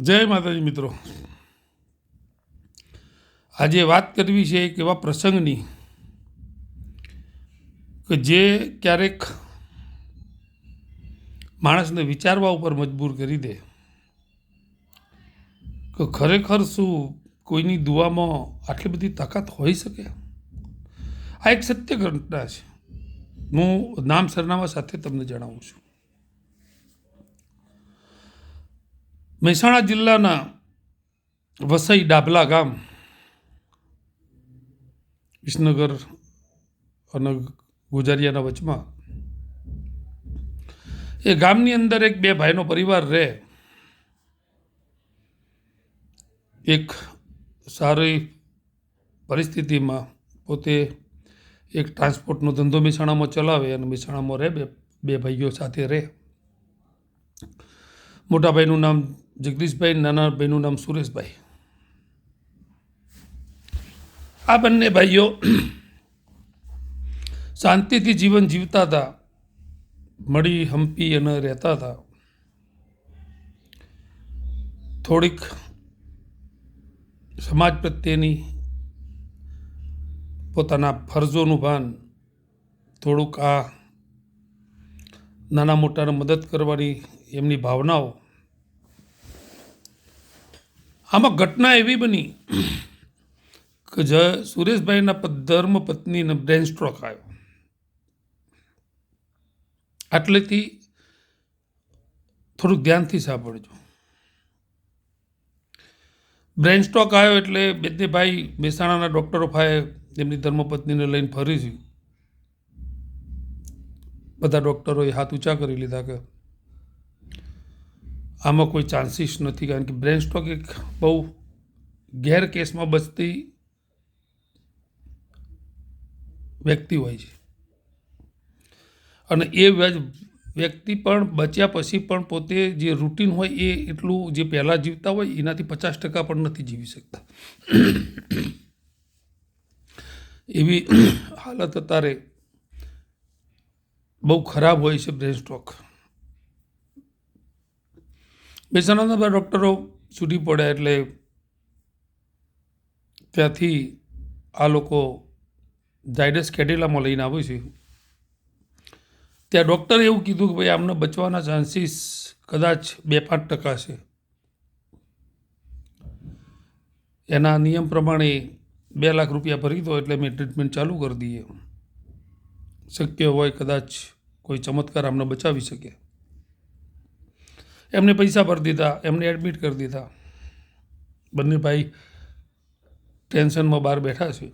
જય માતાજી મિત્રો. આજે વાત કરવી છે એક એવા પ્રસંગની કે જે ક્યારેક માણસને વિચારવા ઉપર મજબૂર કરી દે. કે ખરેખર શું કોઈની દુઆમાં આટલી બધી તાકાત હોઈ શકે? આ એક સત્ય ઘટના છે. હું નામ સરનામા સાથે તમને જણાવું છું. મહેસાણા જિલ્લાના વસઈ ડાભલા ગામ, વિસનગર અને ગુજારિયાના વચમાં. એ ગામની અંદર એક બે ભાઈનો પરિવાર રહે. એક સારી પરિસ્થિતિમાં પોતે એક ટ્રાન્સપોર્ટનો ધંધો મહેસાણામાં ચલાવે અને મહેસાણામાં રહે બે બે ભાઈઓ સાથે રહે. મોટા ભાઈનું નામ જગદીશભાઈ નાના ભાઈનું નામ સુરેશભાઈ. આ બંને ભાઈઓ શાંતિથી જીવન જીવતા હતા, મળી હંપી અને રહેતા હતા. થોડીક સમાજ પ્રત્યેની પોતાના ફરજોનું ભાન, થોડુંક આ નાના મોટાને મદદ કરવાની એમની ભાવનાઓ. આમાં ઘટના એવી બની કે જ સુરેશભાઈના ધર્મ પત્નીને બ્રેન સ્ટ્રોક આવ્યો. આટલેથી થોડુંક ધ્યાનથી સાંભળજો. બ્રેન સ્ટ્રોક આવ્યો એટલે બેને ભાઈ મહેસાણાના ડૉક્ટરો પાસે એમની ધર્મપત્નીને લઈને ફરી છે બધા ડૉક્ટરોએ હાથ ઊંચા કરી લીધા કે આમાં કોઈ ચાન્સીસ નથી, કારણ કે બ્રેન સ્ટ્રોક એક બહુ ગેર કેસમાં બચતી વ્યક્તિ હોય છે. અને એ વ્ય- વ્યક્તિ પણ બચ્યા પછી પણ પોતે જે રૂટીન હોય એ એટલું જે પહેલાં જીવતા હોય, એનાથી પચાસ ટકા પણ નથી જીવી શકતા. એવી હાલત અત્યારે બહુ ખરાબ હોય છે બ્રેન સ્ટ્રોક મહેસાણાના બધા ડૉક્ટરો છૂટી પડ્યા એટલે ત્યાંથી આ લોકો ઝાયડસ કેડિલામાં લઈને આવે છે. ત્યાં ડૉક્ટરે એવું કીધું કે ભાઈ આમને બચવાના ચાન્સીસ કદાચ બે પાંચ ટકા છે. એના નિયમ પ્રમાણે બે લાખ રૂપિયા ભરી દો એટલે મેં ટ્રીટમેન્ટ ચાલુ કરી દઈએ. શક્ય હોય કદાચ કોઈ ચમત્કાર આમને બચાવી શકે. એમને પૈસા ભરી દીધા, એમને એડમિટ કરી દીધા. બંને ભાઈ ટેન્શનમાં બહાર બેઠા છે.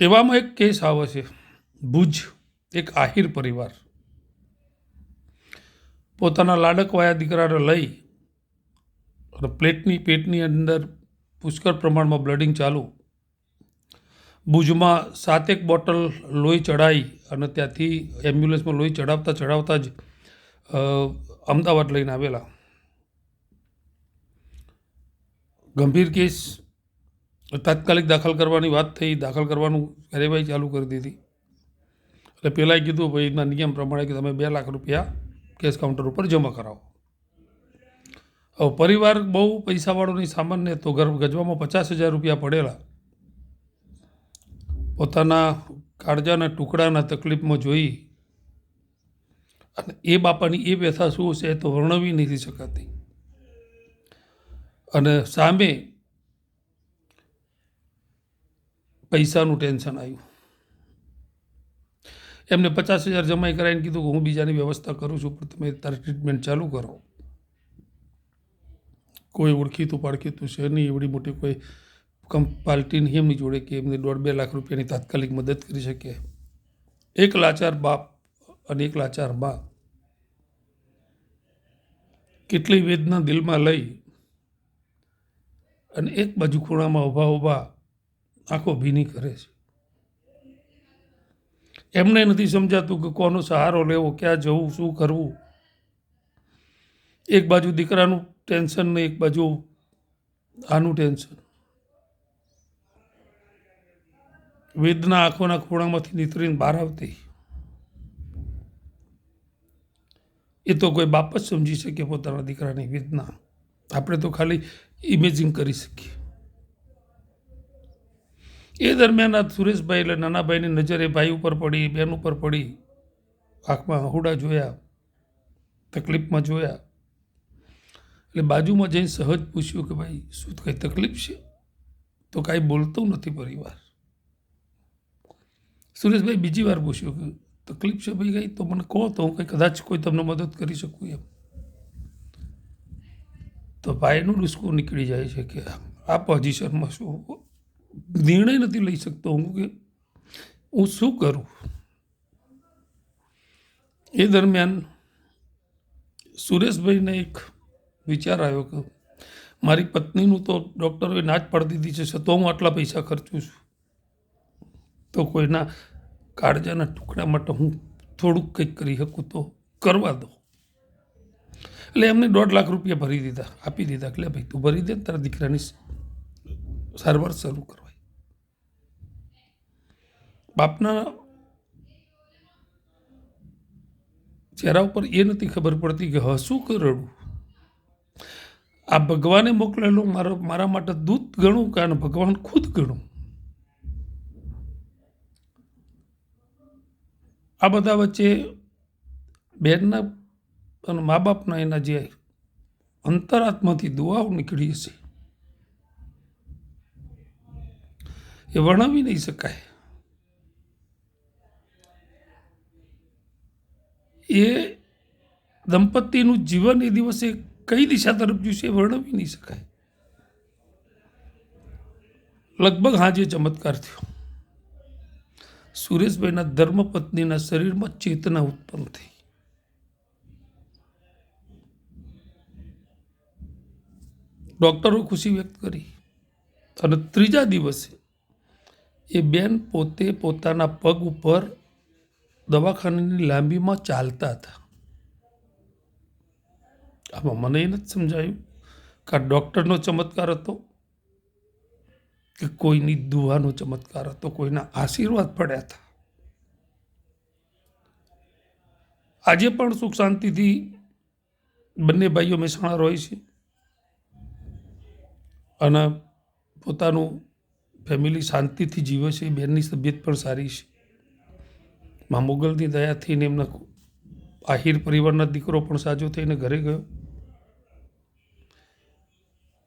એવામાં એક કેસ આવે છે, ભુજ, એક આહિર પરિવાર. પોતાના લાડકવાયા દીકરાને લઈ પ્લેટની, પેટની અંદર પુષ્કળ પ્રમાણમાં બ્લડિંગ ચાલુ. ભુજમાં સાતેક બોટલ લોહી ચડાઈ અને ત્યાંથી એમ્બ્યુલન્સમાં લોહી ચડાવતા ચડાવતા જ અમદાવાદ લઈને આવેલા. ગંભીર કેસ, તાત્કાલિક દાખલ કરવાની વાત થઈ, દાખલ કરવાનું કાર્યવાહી ચાલુ કરી દીધી. એટલે પહેલાંય કીધું, ભાઈ નિયમ પ્રમાણે કે તમે બે લાખ રૂપિયા કેસ કાઉન્ટર ઉપર જમા કરાવો. હવે પરિવાર બહુ પૈસાવાળો નહીં સામાન્ય તો ઘર ગજવામાં પચાસ હજાર રૂપિયા પડેલા. પોતાના કાળજાના ટુકડાના તકલીફમાં જોઈ અને એ બાપાની એ વ્યથા શું છે તો વર્ણવી નથી શકાતી. અને સામે પૈસાનું ટેન્શન આવ્યું. એમને પચાસ હજાર જમાઈ કરાવીને કીધું કે હું બીજાની વ્યવસ્થા કરું છું, પણ તમે તારી ટ્રીટમેન્ટ ચાલુ કરો. કોઈ ઓળખીતું પાળખીતું છે નહીં, એવડી મોટી કોઈ કમ પાર્ટી નહીં એમની જોડે કે એમને દોઢ બે લાખ રૂપિયાની તાત્કાલિક મદદ કરી શકે. એક લાચાર બાપ અને એક લાચાર બા કેટલી વેદના દિલમાં લઈ અને એક બાજુ ખૂણામાં ઊભા ઊભા આંખો ભીની કરે છે. એમને નથી સમજાતું કે કોનો સહારો લેવો, ક્યાં જવું, શું કરવું. એક બાજુ દીકરાનું ટેન્શન ને એક બાજુ આનું ટેન્શન. વેદના આંખોના ખૂણામાંથી નીતરીને બહાર આવતી. એ તો કોઈ બાપ જ સમજી શકે પોતાના દીકરાની વેદના. આપણે તો ખાલી ઇમેજિંગ કરી શકીએ. એ દરમિયાન આ સુરેશભાઈ એટલે નાનાભાઈની નજરે ભાઈ ઉપર પડી, બેન ઉપર પડી. આંખમાં હુડા જોયા, તકલીફમાં જોયા. એટલે બાજુમાં જઈને સહજ પૂછ્યું કે ભાઈ, શું કંઈ તકલીફ છે? તો કાંઈ બોલતો નથી પરિવાર. સુરેશભાઈ બીજી વાર પૂછ્યું કે તકલીફ છે ભાઈ કઈ? તો મને કહો તો હું કંઈ કદાચ કોઈ તમને મદદ કરી શકું એમ. તો ભાઈનું ડુસકું નીકળી જાય છે કે આ પોઝિશનમાં શું નિર્ણય નથી લઈ શકતો હું કે હું શું કરું? એ દરમિયાન સુરેશભાઈને એક વિચાર આવ્યો કે મારી પત્નીનું તો ડૉક્ટરોએ ના જ પાડી દીધી છે તો હું આટલા પૈસા ખર્ચું છું. તો કોઈના કાળજાના ટુકડા માટે હું થોડુંક કંઈક કરી શકું તો કરવા દો એટલે એમને દોઢ લાખ રૂપિયા ભરી દીધા, આપી દીધા એટલે ભાઈ તું ભરી દે તારા દીકરાની સારવાર શરૂ કરવાય. બાપના ચહેરા ઉપર એ નથી ખબર પડતી કે હસું કે રડું આ ભગવાને મોકલેલું, મારો, મારા માટે દૂત ગણું કારણ ભગવાન ખુદ ગણું? આ બધા વચ્ચે બેનના અને મા બાપના એના જે અંતરાત્માથી દુઆઓ નીકળી હશે. એ વર્ણવી નહીં શકાય. એ દંપતીનું જીવન એ દિવસે કઈ દિશા તરફ જ્યું એ વર્ણવી નહીં શકાય. લગભગ હાજે ચમત્કાર થયો. સુરેશભાઈના ધર્મપત્નીના શરીરમાં ચેતના ઉત્પન્ન થઈ. ડૉક્ટરો ખુશી વ્યક્ત કરી. અને ત્રીજા દિવસે એ બેન પોતે પોતાના પગ ઉપર દવાખાનાની લાંબીમાં ચાલતા હતા. આમાં મને એ નથી સમજાયું કે આ ડૉક્ટરનો ચમત્કાર હતો. કે કોઈની દુવાનો ચમત્કાર હતો, કોઈના આશીર્વાદ પડ્યા હતા. આજે પણ સુખ શાંતિથી બંને ભાઈઓ મહેસાણા રહે છે અને પોતાનું ફેમિલી શાંતિથી જીવે છે બેનની તબિયત પણ સારી છે. મા મોગલની દયાથી ને એમના આહિર પરિવારના દીકરો પણ સાજો થઈને ઘરે ગયો.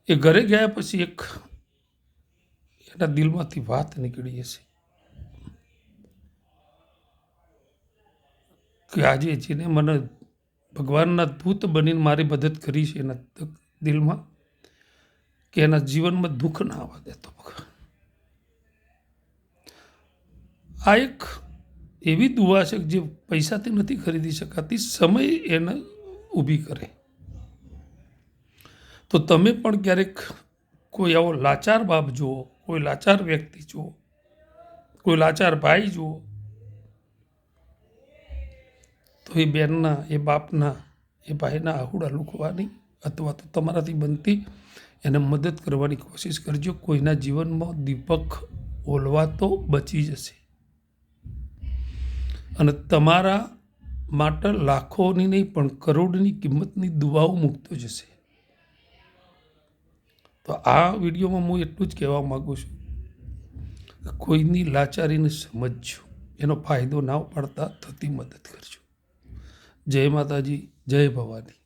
એ ઘરે ગયા પછી એક એના દિલમાંથી વાત નીકળી હશે. કે આજે જેને મને ભગવાનના દૂત બનીને મારી મદદ કરી છે એના દિલમાં, કે એના જીવનમાં દુઃખ ના આવવા દેતો ભગવાન. આ એક એવી દુવા છે જે પૈસાથી નથી ખરીદી શકાતી, સમય એને ઊભી કરે. તો તમે પણ ક્યારેક કોઈ આવો લાચાર બાપ જુઓ કોઈ લાચાર વ્યક્તિ જુઓ, કોઈ લાચાર ભાઈ જુઓ, તો એ બેનના, એ બાપના, એ ભાઈના આહુડા લૂકવાની અથવા તો તમારાથી બનતી એને મદદ કરવાની કોશિશ કરજો. કોઈના જીવનમાં દીપક ઓલવાતો બચી જશે. અને તમારા માટે લાખોની નહીં, પણ કરોડની કિંમતની દુવાઓ મૂકતો જશે. તો આ વિડીયોમાં હું એટલું જ કહેવા માગું છું કે કોઈની લાચારીને સમજજો. એનો ફાયદો ના ઉપાડતા થતી મદદ કરજો. જય માતાજી, જય ભવાની.